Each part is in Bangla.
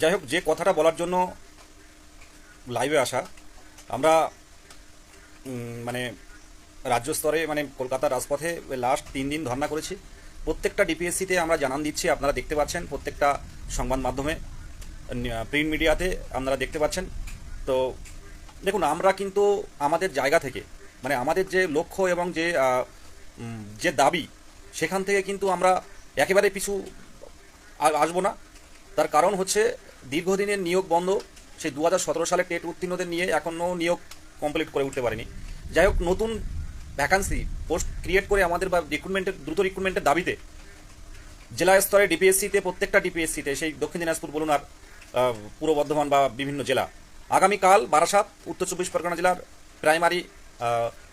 যাই হোক যে কথাটা বলার জন্য লাইভে আসা, আমরা মানে রাজ্য স্তরে মানে কলকাতার রাজপথে লাস্ট তিন দিন ধর্ণা করেছি। প্রত্যেকটা ডিপিএসসিতে আমরা জানান দিচ্ছি, আপনারা দেখতে পাচ্ছেন প্রত্যেকটা সংবাদ মাধ্যমে প্রিন্ট মিডিয়াতে আপনারা দেখতে পাচ্ছেন। তো, দেখুন, আমরা কিন্তু আমাদের জায়গা থেকে মানে আমাদের যে লক্ষ্য এবং যে যে দাবি, সেখান থেকে কিন্তু আমরা একেবারে পিছু আসব না। তার কারণ হচ্ছে দীর্ঘদিনের নিয়োগ বন্ধ, সেই দু সালে টেট উত্তীর্ণদের নিয়ে এখনও নিয়োগ কমপ্লিট করে উঠতে পারেনি। যাই হোক, নতুন ভ্যাকান্সি পোস্ট ক্রিয়েট করে আমাদের বা রিক্রুটমেন্টের দ্রুত রিক্রুটমেন্টের দাবিতে জেলা স্তরে ডিপিএসসিতে প্রত্যেকটা ডিপিএসসিতে সেই দক্ষিণ দিনাজপুর বলুন আর পূর্ব বর্ধমান বা বিভিন্ন জেলা। আগামীকাল বারাসাত, উত্তর চব্বিশ পরগনা জেলার প্রাইমারি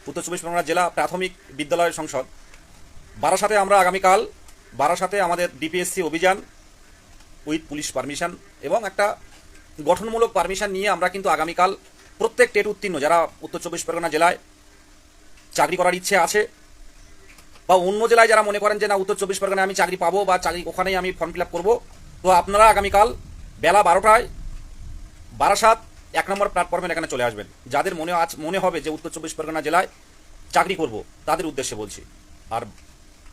উত্তর চব্বিশ পরগনা জেলা প্রাথমিক বিদ্যালয় সংসদ। বারাসাতে আমরা আগামীকাল, বারাসাতে আমাদের ডিপিএসসি অভিযান উইথ পুলিশ পারমিশন এবং একটা গঠনমূলক পারমিশন নিয়ে আমরা কিন্তু আগামীকাল প্রত্যেক টেট উত্তীর্ণ, যারা উত্তর চব্বিশ পরগনা জেলায় চাকরি করার ইচ্ছে আছে বা অন্য জেলায় যারা মনে করেন যে না, উত্তর চব্বিশ পরগনায় আমি চাকরি পাবো বা চাকরি ওখানেই আমি ফর্ম ফিল আপ করব, তো আপনারা আগামীকাল বেলা বারোটায় বারাসাত এক নম্বর প্ল্যাটফর্মের এখানে চলে আসবেন। যাদের মনে আজ মনে হবে যে উত্তর চব্বিশ পরগনা জেলায় চাকরি করব, তাদের উদ্দেশ্যে বলছি। আর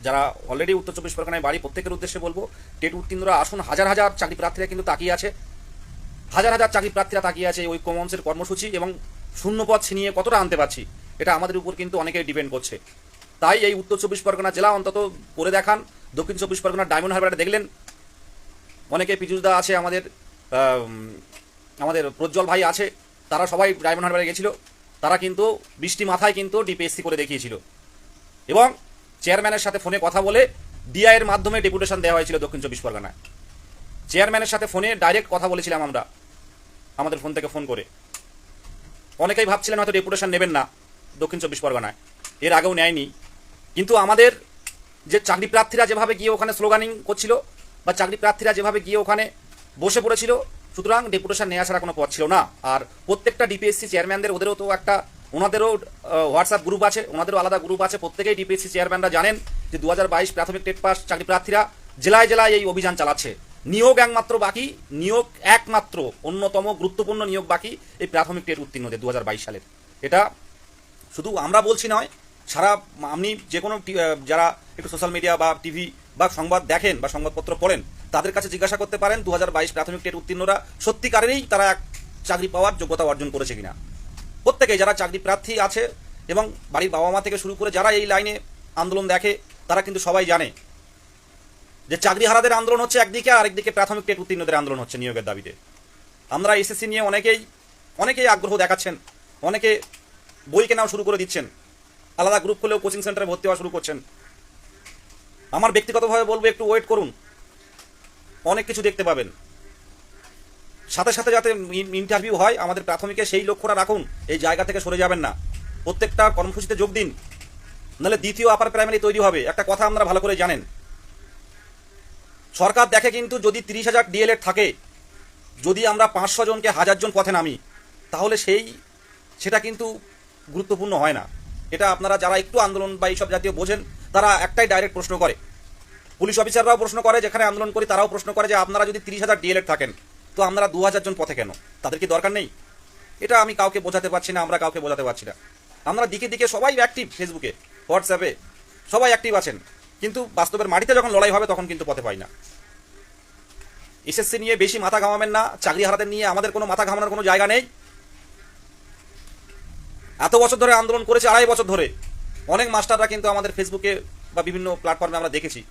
যারা অলরেডি উত্তর চব্বিশ পরগনায় বাড়ি, প্রত্যেকের উদ্দেশ্যে বলব টেট উত্তীর্ণরা আসুন, হাজার হাজার চাকরি প্রার্থীরা কিন্তু তাকিয়ে আছে। হাজার হাজার চাকরি প্রার্থীরা তাকিয়ে আছে ওই কমন্সের কর্মসূচি এবং শূন্যপদ ছিনিয়ে কতটা আনতে পারছি, এটা আমাদের উপর কিন্তু অনেকেই ডিপেন্ড করছে। তাই এই উত্তর চব্বিশ পরগনা জেলা অন্তত করে দেখান, দক্ষিণ চব্বিশ পরগনার ডায়মন্ড হারবারে দেখলেন। অনেকে পিজুসদা আছে আমাদের আমাদের প্রজ্জ্বল ভাই আছে, তারা সবাই ডায়মন্ড হারবারে গেছিল, তারা কিন্তু বৃষ্টি মাথায় কিন্তু ডিপিএসসি করে দেখিয়েছিল। এবং চেয়ারম্যানের সাথে ফোনে কথা বলে ডিআই এর মাধ্যমে ডেপুটেশন দেওয়া হয়েছিল দক্ষিণ চব্বিশ পরগনায় চেয়ারম্যানের সাথে ফোনে ডাইরেক্ট কথা বলেছিলাম আমরা, আমাদের ফোন থেকে ফোন করে। অনেকেই ভাবছিলেন হয়তো ডেপুটেশন নেবেন না দক্ষিণ চব্বিশ পরগনায়, এর আগেও নেয়নি। কিন্তু আমাদের যে চাকরি প্রার্থীরা যেভাবে গিয়ে ওখানে স্লোগানিং করছিল বা চাকরি প্রার্থীরা যেভাবে গিয়ে ওখানে বসে পড়েছিল, সুতরাং ডেপুটেশন নেওয়া ছাড়া কোনো পথ ছিল না। আর প্রত্যেকটা ডিপিএসসি চেয়ারম্যানদের ওদেরও তো একটা ওনাদেরও হোয়াটসঅ্যাপ গ্রুপ আছে, ওনাদেরও আলাদা গ্রুপ আছে। প্রত্যেকেই ডিপিএসসি চেয়ারম্যানরা জানেন যে দু হাজার বাইশ প্রাথমিক টেট পাস চাকরি প্রার্থীরা জেলায় জেলায় এই অভিযান চালাচ্ছে। নিয়োগ একমাত্র বাকি, নিয়োগ একমাত্র অন্যতম গুরুত্বপূর্ণ নিয়োগ বাকি এই প্রাথমিক টেট উত্তীর্ণদের দু হাজার বাইশ সালের। এটা শুধু আমরা বলছি নয়, সারা আপনি যে কোনো যারা একটু সোশ্যাল মিডিয়া বা টিভি বা সংবাদ দেখেন বা সংবাদপত্র পড়েন, তাদের কাছে জিজ্ঞাসা করতে পারেন দু হাজার বাইশ প্রাথমিক টেট উত্তীর্ণরা সত্যিকারেরই তারা এক চাকরি পাওয়ার যোগ্যতা অর্জন করেছে কিনা। প্রত্যেকে যারা চাকরি প্রার্থী আছে এবং বাড়ির বাবা মা থেকে শুরু করে যারা এই লাইনে আন্দোলন দেখে, তারা কিন্তু সবাই জানে যে চাকরি হারাদের আন্দোলন হচ্ছে একদিকে আর একদিকে প্রাথমিক টেট উত্তীর্ণদের আন্দোলন হচ্ছে নিয়োগের দাবিতে। আমরা এসএসসি নিয়ে অনেকেই অনেকেই আগ্রহ দেখাচ্ছেন, অনেকে বই কেনাও শুরু করে দিচ্ছেন, আলাদা গ্রুপ খুলেও কোচিং সেন্টারে ভর্তি হওয়া শুরু করছেন। আমার ব্যক্তিগতভাবে বলব, একটু ওয়েট করুন। অনেক কিছু দেখতে পাবেন। সাথে সাথে যাতে ইন্টারভিউ হয়, আমাদের প্রাথমিকে সেই লক্ষ্যটা রাখুন, এই জায়গা থেকে সরে যাবেন না। প্রত্যেকটা কর্মসূচিতে যোগ দিন, নাহলে দ্বিতীয় আপার প্রাইমারি তৈরি হবে। একটা কথা আপনারা ভালো করে জানেন। সরকার দেখে কিন্তু যদি তিরিশ হাজার ডিএলএড থাকে, যদি আমরা পাঁচশো জনকে হাজার জন পথে নামি, তাহলে সেই, সেটা কিন্তু গুরুত্বপূর্ণ হয় না। এটা আপনারা যারা একটু আন্দোলন বা এইসব জাতীয় বোঝেন, তারা একটাই ডাইরেক্ট প্রশ্ন করে। পুলিশ অফিসাররাও প্রশ্ন করে, যেখানে আন্দোলন করি, তারাও প্রশ্ন করে যে আপনারা যদি তিরিশ হাজার ডিএলএড থাকেন তো আপনারা দু জন পথে কেন? তাদের কি দরকার নেই? এটা আমি কাউকে বোঝাতে পারছি না, আমরা কাউকে বোঝাতে পারছি না। আমরা দিকে দিকে সবাই অ্যাক্টিভ ফেসবুকে হোয়াটসঅ্যাপে সবাই অ্যাক্টিভ আছেন। কিন্তু বাস্তবের মাটিতে যখন লড়াই হবে, তখন কিন্তু পথে পাই না। এসএসসি নিয়ে বেশি মাথা ঘামাবেন না, চাকরি হারাতে নিয়ে আমাদের কোনো মাথা ঘামানোর কোনো জায়গা নেই। এত বছর ধরে আন্দোলন করেছে আড়াই বছর ধরে। অনেক মাস্টাররা কিন্তু আমাদের ফেসবুকে বা বিভিন্ন প্ল্যাটফর্মে আমরা দেখেছি।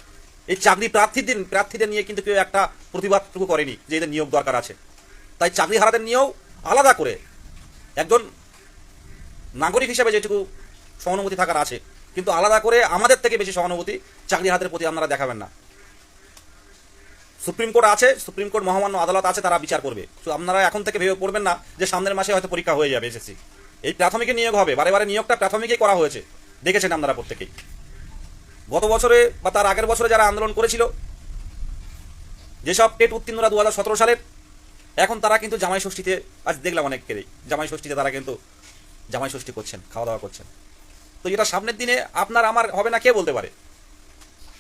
এই চাকরি প্রার্থীদের প্রার্থীদের নিয়ে কিন্তু কেউ একটা প্রতিবাদটুকু করেনি যে এদের নিয়োগ দরকার আছে। তাই চাকরি হারাদের নিয়েও আলাদা করে একজন নাগরিক হিসেবে যেটুকু সহানুভূতি থাকার আছে, কিন্তু আলাদা করে আমাদের থেকে বেশি সহানুভূতি চাকরি হাতের প্রতি আপনারা দেখাবেন না। সুপ্রিম কোর্ট আছে, সুপ্রিম কোর্ট মহামান্য আদালত আছে, তারা বিচার করবে। তো আপনারা এখন থেকে ভেবে পড়বেন না যে সামনের মাসে হয়তো পরীক্ষা হয়ে যাবে এসএসসি। এই প্রাথমিকে নিয়োগ হবে, বারে বারে নিয়োগটা প্রাথমিকেই করা হয়েছে। দেখেছেন আপনারা প্রত্যেকেই। গত বছরে বা তার আগের বছরে যারা আন্দোলন করেছিল, যেসব টেট উত্তীর্ণরা দু হাজার সতেরো সালের, এখন তারা কিন্তু জামাই ষষ্ঠীতে, আজ দেখলাম অনেককেই জামাই ষষ্ঠীতে তারা কিন্তু জামাই ষষ্ঠী করছেন খাওয়া দাওয়া করছেন। তো এটা সামনের দিনে আপনার, আমার হবে না, কে বলতে পারে?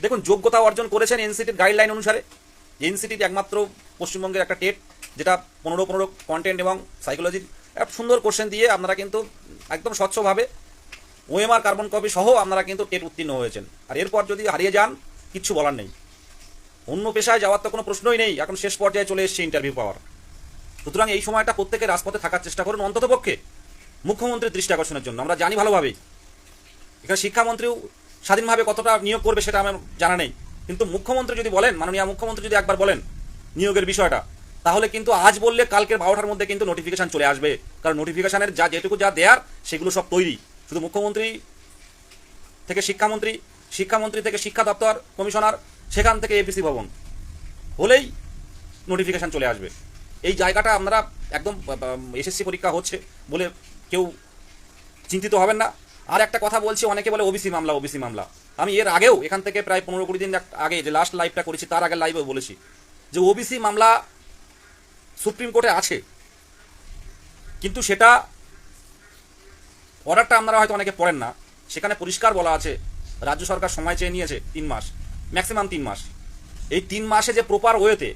দেখুন, যোগ্যতা অর্জন করেছেন এনসিটির গাইডলাইন অনুসারে। এনসিটির একমাত্র পশ্চিমবঙ্গের একটা টেট, যেটা পনেরো পনেরো কন্টেন্ট এবং সাইকোলজির একটা সুন্দর কোশ্চেন দিয়ে আপনারা কিন্তু একদম স্বচ্ছভাবে ওএমআর কার্বন কপি সহ আপনারা কিন্তু টেট উত্তীর্ণ হয়েছেন। আর এরপর যদি হারিয়ে যান, কিচ্ছু বলার নেই। অন্য পেশায় যাওয়ার তো কোনো প্রশ্নই নেই। এখন শেষ পর্যায়ে চলে এসছে ইন্টারভিউ পাওয়ার। সুতরাং এই সময়টা প্রত্যেকে রাজপথে থাকার চেষ্টা করুন অন্ততপক্ষে মুখ্যমন্ত্রীর দৃষ্টি আকর্ষণের জন্য। আমরা জানি ভালোভাবেই। এখানে শিক্ষামন্ত্রীও স্বাধীনভাবে কতটা নিয়োগ করবে সেটা আমার জানা নেই। কিন্তু মুখ্যমন্ত্রী যদি বলেন, মাননীয় মুখ্যমন্ত্রী যদি একবার বলেন নিয়োগের বিষয়টা, তাহলে কিন্তু আজ বললে কালকের বারোটার মধ্যে কিন্তু নোটিফিকেশন চলে আসবে। কারণ নোটিফিকেশনের যা যেটুকু যা দেয়ার, সেগুলো সব তৈরি। শুধু মুখ্যমন্ত্রী থেকে শিক্ষামন্ত্রী শিক্ষামন্ত্রী থেকে শিক্ষা দপ্তর, কমিশনার, সেখান থেকে এপিসি ভবন হলেই নোটিফিকেশন চলে আসবে। এই জায়গাটা আপনারা একদম এসএসসি পরীক্ষা হচ্ছে বলে কেউ চিন্তিত হবেন না। আর একটা কথা বলছি, অনেকে বলে ওবিসি মামলা ওবিসি মামলা। আমি এর আগেও এখান থেকে প্রায় পনেরো কুড়ি দিন আগে যে লাস্ট লাইভটা করেছি, তার আগে লাইভেও বলেছি যে ওবিসি মামলা সুপ্রিম কোর্টে আছে। কিন্তু সেটা অর্ডারটা আপনারা হয়তো অনেকে পড়েন না। সেখানে পরিষ্কার বলা আছে, রাজ্য সরকার সময় চেয়ে নিয়েছে তিন মাস ম্যাক্সিমাম তিন মাস। এই তিন মাসে যে প্রপার ওয়েতে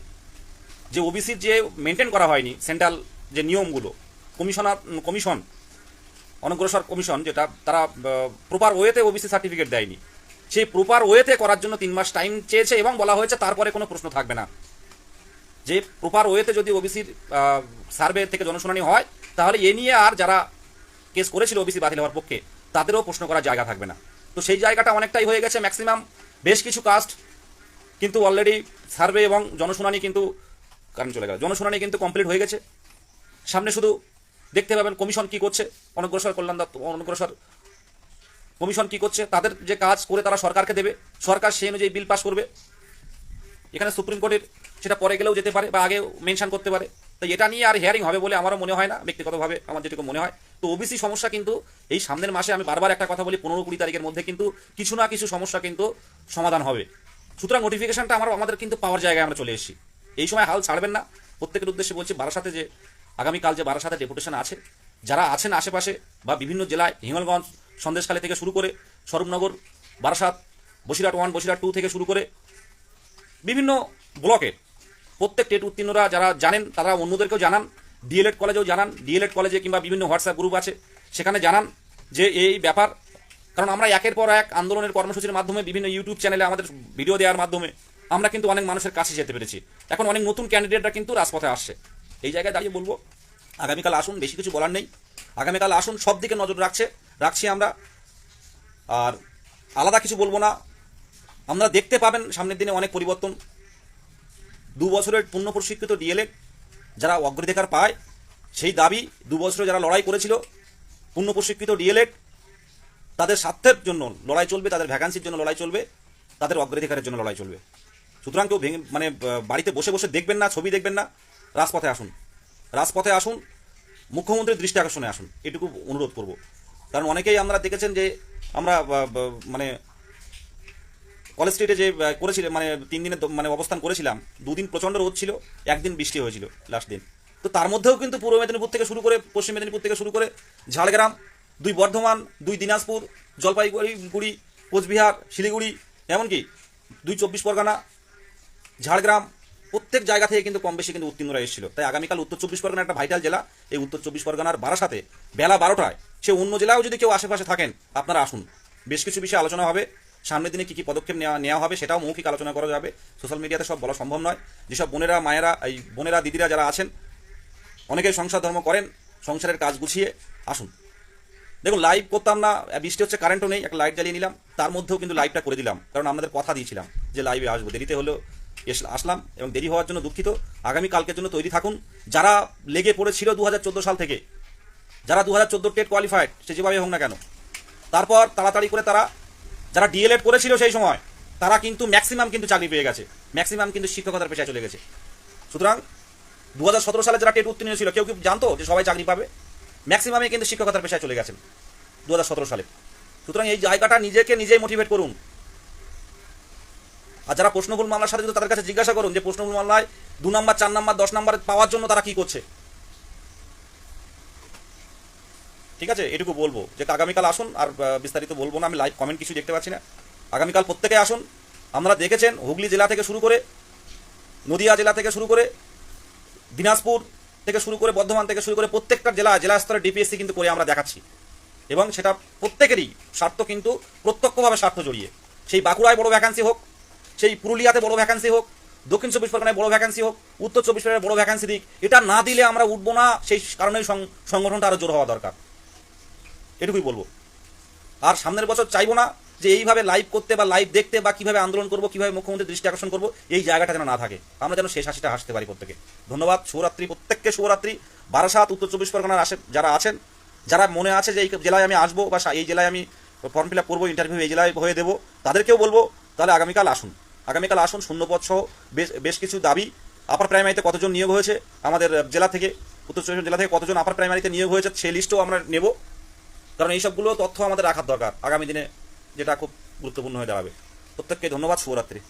যে ওবিসির যে মেনটেন করা হয়নি সেন্ট্রাল যে নিয়মগুলো কমিশনার কমিশন অনগ্রসর কমিশন যেটা তারা প্রপার ওয়েতে ওবিসি সার্টিফিকেট দেয়নি। সেই প্রপার ওয়েতে করার জন্য তিন মাস টাইম চেয়েছে এবং বলা হয়েছে তারপরে কোনো প্রশ্ন থাকবে না। যে প্রপার ওয়েতে যদি ওবিসির সার্ভে থেকে জনশুনানি হয়, তাহলে এ নিয়ে আর যারা কেস করেছিল ওবিসি বাতিল হওয়ার পক্ষে, তাদেরও প্রশ্ন করার জায়গা থাকবে না। তো সেই জায়গাটা অনেকটাই হয়ে গেছে ম্যাক্সিমাম বেশ কিছু কাস্ট কিন্তু অলরেডি সার্ভে এবং জনশুনানি কিন্তু কারণ চলে গেল। জনশুনানি কিন্তু কমপ্লিট হয়ে গেছে। সামনে শুধু দেখতে পাবেন কমিশন কি করছে। অনগ্রসর কল্যাণ দপ্তর, অনগ্রসর কমিশন কি করছে। তাদের যে কাজ করে তারা সরকারকে দেবে। সরকার সেই অনুযায়ী বিল পাস করবে। এখানে সুপ্রিম কোর্টের সেটা পরে গেলেও যেতে পারে বা আগে মেনশন করতে পারে। তো এটা নিয়ে আর হিয়ারিং হবে বলে আমারও মনে হয় না, ব্যক্তিগতভাবে আমার যেটুকু মনে হয়। তো ওবিসি সমস্যা কিন্তু এই সামনের মাসে আমি বারবার একটা কথা বলি, পনেরো কুড়ি তারিখের মধ্যে কিন্তু কিছু না কিছু সমস্যা কিন্তু সমাধান হবে। সুতরাং নোটিফিকেশনটা আমার, আমাদের কিন্তু পাওয়ার জায়গায় আমরা চলে এসেছি। এই সময় হাল ছাড়বেন না। প্রত্যেকের উদ্দেশ্যে বলছি বারাসাতে যে, আগামীকাল যে বারাসাতে ডেপুটেশন আছে, যারা আছেন আশেপাশে বা বিভিন্ন জেলায়, হিঙ্গলগঞ্জ, সন্দেশখালী থেকে শুরু করে স্বরূপনগর, বারাসাত, বসিরহাট ওয়ান বসিরহাট টু থেকে শুরু করে বিভিন্ন ব্লকের প্রত্যেক টেট উত্তীর্ণরা যারা জানেন, তারা অন্যদেরকেও জানান, ডিএলএড কলেজেও জানান, ডিএলএড কলেজে কিংবা বিভিন্ন হোয়াটসঅ্যাপ গ্রুপ আছে, সেখানে জানান যে এই ব্যাপার। কারণ আমরা একের পর এক আন্দোলনের কর্মসূচির মাধ্যমে বিভিন্ন ইউটিউব চ্যানেলে আমাদের ভিডিও দেওয়ার মাধ্যমে আমরা কিন্তু অনেক মানুষের কাছে যেতে পেরেছি। এখন অনেক নতুন ক্যান্ডিডেটরা কিন্তু রাজপথে আসছে। এই জায়গায় দাঁড়িয়ে বলব, আগামীকাল আসুন, বেশি কিছু বলার নেই। আগামীকাল আসুন, সব দিকে নজর রাখছে, রাখছি আমরা। আর আলাদা কিছু বলব না। আমরা দেখতে পাবেন, সামনের দিনে অনেক পরিবর্তন। দু বছরের পূর্ণ প্রশিক্ষিত ডিএলএড যারা অগ্রাধিকার পায়, সেই দাবি দু বছরে যারা লড়াই করেছিল, পূর্ণ প্রশিক্ষিত ডিএলএড তাদের স্বার্থের জন্য লড়াই চলবে, তাদের ভ্যাকান্সির জন্য লড়াই চলবে, তাদের অগ্রাধিকারের জন্য লড়াই চলবে। সুতরাং কেউ ভেঙে মানে বাড়িতে বসে বসে দেখবেন না, ছবি দেখবেন না, রাজপথে আসুন। রাজপথে আসুন, মুখ্যমন্ত্রীর দৃষ্টি আকর্ষণে আসুন। এটুকু অনুরোধ করব। কারণ অনেকেই আমরা দেখেছেন যে আমরা মানে কলেজ স্ট্রিটে যে আহ, করেছিলাম মানে তিন দিনের মানে অবস্থান করেছিলাম দুদিন প্রচণ্ড রোদ ছিল একদিন বৃষ্টি হয়েছিল লাস্ট দিন। তো তার মধ্যেও কিন্তু পূর্ব মেদিনীপুর থেকে শুরু করে পশ্চিম মেদিনীপুর থেকে শুরু করে ঝাড়গ্রাম দুই বর্ধমান দুই দিনাজপুর জলপাইগুড়ি গুড়ি কোচবিহার শিলিগুড়ি এমনকি দুই চব্বিশ পরগনা ঝাড়গ্রাম প্রত্যেক জায়গা থেকে কিন্তু কম বেশি কিন্তু উত্তীর্ণরা এসেছিল। তাই আগামীকাল উত্তর চব্বিশ পরগনা একটা ভাইটাল জেলা। এই উত্তর চব্বিশ পরগনার বারাসাতে বেলা বারোটায় সে অন্য জেলাও যদি কেউ আশেপাশে থাকেন আপনারা আসুন। বেশ কিছু বিষয়ে আলোচনা হবে। সামনের দিনে কী কী পদক্ষেপ নেওয়া নেওয়া হবে সেটাও মৌখিক আলোচনা করা যাবে। সোশ্যাল মিডিয়াতে সব বলা সম্ভব নয়। যেসব বোনেরা, মায়েরা, এই বোনেরা, দিদিরা যারা আছেন, অনেকেই সংসার ধর্ম করেন, সংসারের কাজ গুছিয়ে আসুন। দেখুন লাইভ করতাম না, বৃষ্টি হচ্ছে কারেন্টও নেই, একটা লাইট জ্বালিয়ে নিলাম। তার মধ্যেও কিন্তু লাইভটা করে দিলাম। কারণ আমাদের কথা দিয়েছিলাম যে লাইভে আসব। দেরিতে হলেও আসলাম এবং দেরি হওয়ার জন্য দুঃখিত। আগামী কালকের জন্য তৈরি থাকুন। যারা লেগে পড়েছিল দু হাজার চোদ্দ সাল থেকে, যারা দু হাজার চোদ্দ টেট কোয়ালিফাইড সে যেভাবে হোক না কেন, তারপর তাড়াতাড়ি করে তারা যারা ডিএলএড করেছিল সেই সময়, তারা কিন্তু ম্যাক্সিমাম কিন্তু চাকরি পেয়ে গেছে। ম্যাক্সিমাম কিন্তু শিক্ষকতার পেশায় চলে গেছে। সুতরাং দু হাজার সতেরো সালে যারা টেট উত্তীর্ণ ছিল, কেউ কেউ জানতো যে সবাই চাকরি পাবে? ম্যাক্সিমামে কিন্তু শিক্ষকতার পেশায় চলে গেছেন, দুহাজার সতেরো সালে। সুতরাং এই জায়গাটা নিজেকে নিজেই মোটিভেট করুন। আর যারা প্রশ্নভুল মামলার সাথে তাদের কাছে জিজ্ঞাসা করুন যে প্রশ্নভুল মামলায় দু নাম্বার, চার নাম্বার, দশ নাম্বার পাওয়ার জন্য তারা কি করছে? ঠিক আছে? এটুকু বলব যে, আগামীকাল আসুন, আর বিস্তারিত বলব না, আমি লাইভ কমেন্ট কিছু দেখতে পাচ্ছি না। আগামীকাল প্রত্যেকে আসুন। আমরা দেখেছেন হুগলি জেলা থেকে শুরু করে, নদিয়া জেলা থেকে শুরু করে, দিনাজপুর থেকে শুরু করে, বর্ধমান থেকে শুরু করে প্রত্যেকটা জেলা জেলা স্তরে ডিপিএসসি কিন্তু করে আমরা দেখাচ্ছি। এবং সেটা প্রত্যেকেরই স্বার্থ কিন্তু প্রত্যক্ষভাবে স্বার্থ জড়িয়ে। সেই বাঁকুড়ায় বড় ভ্যাকান্সি হোক, সেই পুরুলিয়াতে বড় ভ্যাকান্সি হোক, দক্ষিণ চব্বিশ পরগনায় বড় ভ্যাকান্সি হোক, উত্তর চব্বিশ পরগনায় বড় ভ্যাকান্সি দিক, এটা না দিলে আমরা উঠবো না, সেই কারণেই সংগঠনটা আরও জোর হওয়া দরকার। এটুকুই বলব। আর সামনের বছর চাইব না যে এইভাবে লাইভ করতে বা লাইভ দেখতে বা কীভাবে আন্দোলন করব, কীভাবে মুখ্যমন্ত্রীর দৃষ্টি আকর্ষণ করব, এই জায়গাটা যেন না থাকে। আমরা যেন শেষ হাসিটা হাসতে পারি প্রত্যেকে। ধন্যবাদ। শিবরাত্রি প্রত্যেককে শিবরাত্রি বারাসাত, উত্তর চব্বিশ পরগনার আসে যারা আছেন, যারা মনে আছে যে এই জেলায় আমি আসব বা এই জেলায় আমি ফর্ম ফিল আপ করব ইন্টারভিউ এই জেলায় হয়ে দেবো, তাদেরকেও বলব, তাহলে আগামীকাল আসুন। আগামীকাল আসুন শূন্যপদ সহ বেশ বেশ কিছু দাবি। আপার প্রাইমারিতে কতজন নিয়োগ হয়েছে আমাদের জেলা থেকে, উত্তর চব্বিশ জেলা থেকে কতজন আপার প্রাইমারিতে নিয়োগ হয়েছে, সেই লিস্টও আমরা নেব। কারণ এইসবগুলো তথ্য আমাদের রাখার দরকার। আগামী দিনে যেটা খুব গুরুত্বপূর্ণ হয়ে দাঁড়াবে। প্রত্যেককে ধন্যবাদ, শুভরাত্রি।